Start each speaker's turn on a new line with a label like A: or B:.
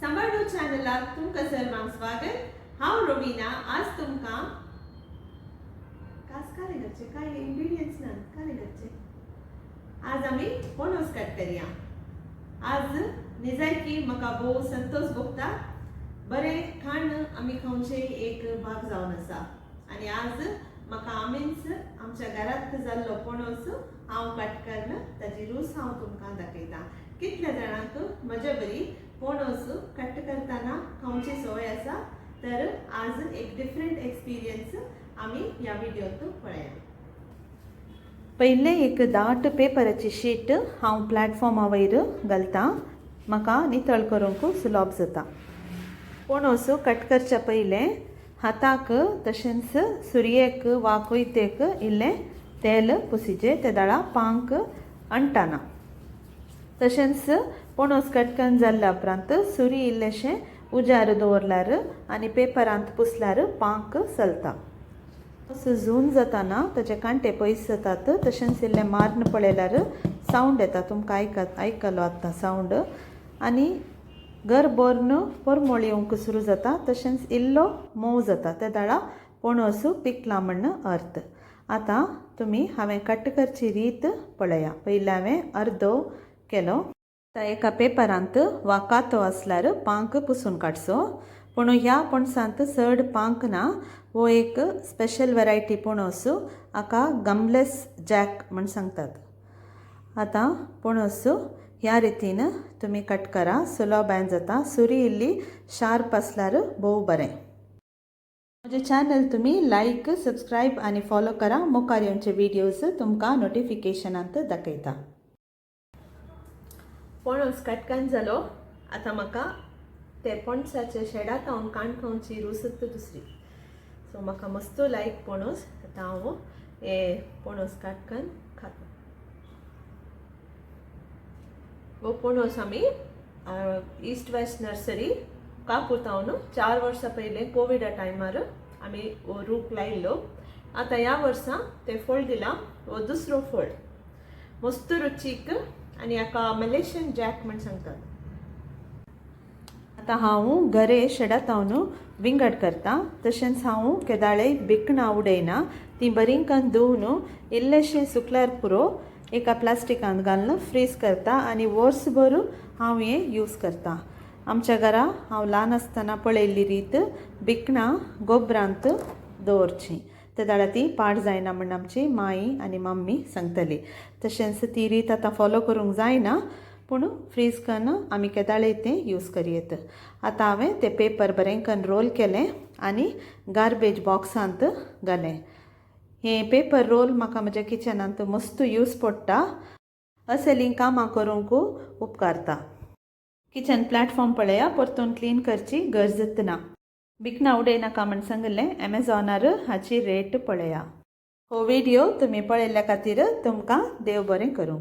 A: सांबाळू चॅनलाक तुमकां सर्वांक स्वागत हांव रोविना आज तुमकां कास काले घरचे काय इंग्रेडियंट्स ना काले घरचे आज आमी पणस कट करया आज निजाय की म्हाका भोव संतोष भोगता बरें खाण आमी खावचे एक भाग जावन आसा आनी आज म्हाका आमीच आमच्या घरांत जाल्लो पणस हांव कट करन ताची रूच हांव तुमकां दाखयतां. कितल्या जाणांक म्हज्या बरी पणस कट करतना खावची संवय आसा तर आज एक डिफरंट एक्सपिरियन्स आमी ह्या विडियोंत पळया
B: पयलें एक दाट पेपराची शीट हांव प्लॅटफॉर्मा वयर घालतां म्हाका नितळ करूंक सुलभ जाता. पणस कट करच्या पयलें हाताक तशेंच सुरयेक वा कोयतेक इल्लें तेल पुसीचे ते दाळा पांक अंटाना तशेंच पणस कटकन जाल्ल्या उपरांत सुरी इल्लेशें उजार दवरल्यार आनी पेपरांत पुसल्यार पांक चलता झून जाताना ताचे कांटे पयस जातात तशेंच इल्लें मारन पळयल्यार सावंड येता तुमकां आयक आयकलो आतां सावंड आनी घर बर्न परमळ येवंक सुरू जाता तशेंच इल्लो मोव जाता त्या दाळा पणस पिकला म्हण अर्थ. आतां तुमी हांवें कट करची रीत पळया. पयलीं हांवें अर्दो केलो. आतां एका पेपरांत वा कातो आसल्यार पांक पुसून काडचो पूण ह्या पणसांत चड पांक ना वो एक स्पेशल वरायटी पणस हाका गमलेस जॅक म्हण सांगतात. आतां पणस ह्या रितीन तुमी कट करा. सुलभान जाता. सुरी इल्ली शार्प आसल्यार भोव बरें. म्हजें चॅनल तुमी लायक सबस्क्रायब आनी फॉलो करा. मुखार येवचे विडियोज तुमकां नोटिफिकेशनांत दाखयता.
A: पणस कटकन जालो आतां म्हाका ते पणसाच्या शेडात हांव काणकोणची रुसत दुसरी. सो म्हाका मस्त लायक पणस आतां हांव हे पणस काटकन खाता. हो पणस आमी इस्ट वेस्ट नर्सरी काकुतावन चार वर्सां पयलीं कोविडा टायमार आमी हो रूख लायिल्लो आतां ह्या वर्सा ते फळ दिला हो दुसरो फळ मस्त रुचीक आनी हाका मलेशियन जॅक म्हण सांगतात
B: आतां हांव घरे शेडातावन विंगड करता तशेंच हांव केदाळे बिकणां उडयना ती बरी करून धुवन इल्लेशें सुकल्यार पुरो एका प्लास्टिकांत घालून फ्रीज करता आनी वर्सभर हांव हें यूज करता. आमच्या घरा हांव ल्हान आसतना पळयल्ली रीत बिकणां गोबरांत दवरचीं ते जाल्यार ती पाड जायना म्हण आमची माई आनी मम्मी सांगतली. तशेंच ती रीत आतां फॉलो करूंक जायना पूण फ्रीज करून आमी केदाळे तें यूज करयेत आतां हांवें तें पेपर बरें करून रोल केलें आनी गार्बेज बॉक्सांत घालें. हें पेपर रोल म्हाका म्हज्या किचनांत मस्त यूज पडटा. असलीं कामां करूंक उपकारता. किचन प्लॅटफॉर्म पळया परतून क्लीन करची गरजत ना. बिकना उडयनाका म्हण सांगलें एमेझॉनार हाची रेट पळया. हो व्हिडिओ तुमी पळयल्या खातीर तुमकां देव बरें करूं.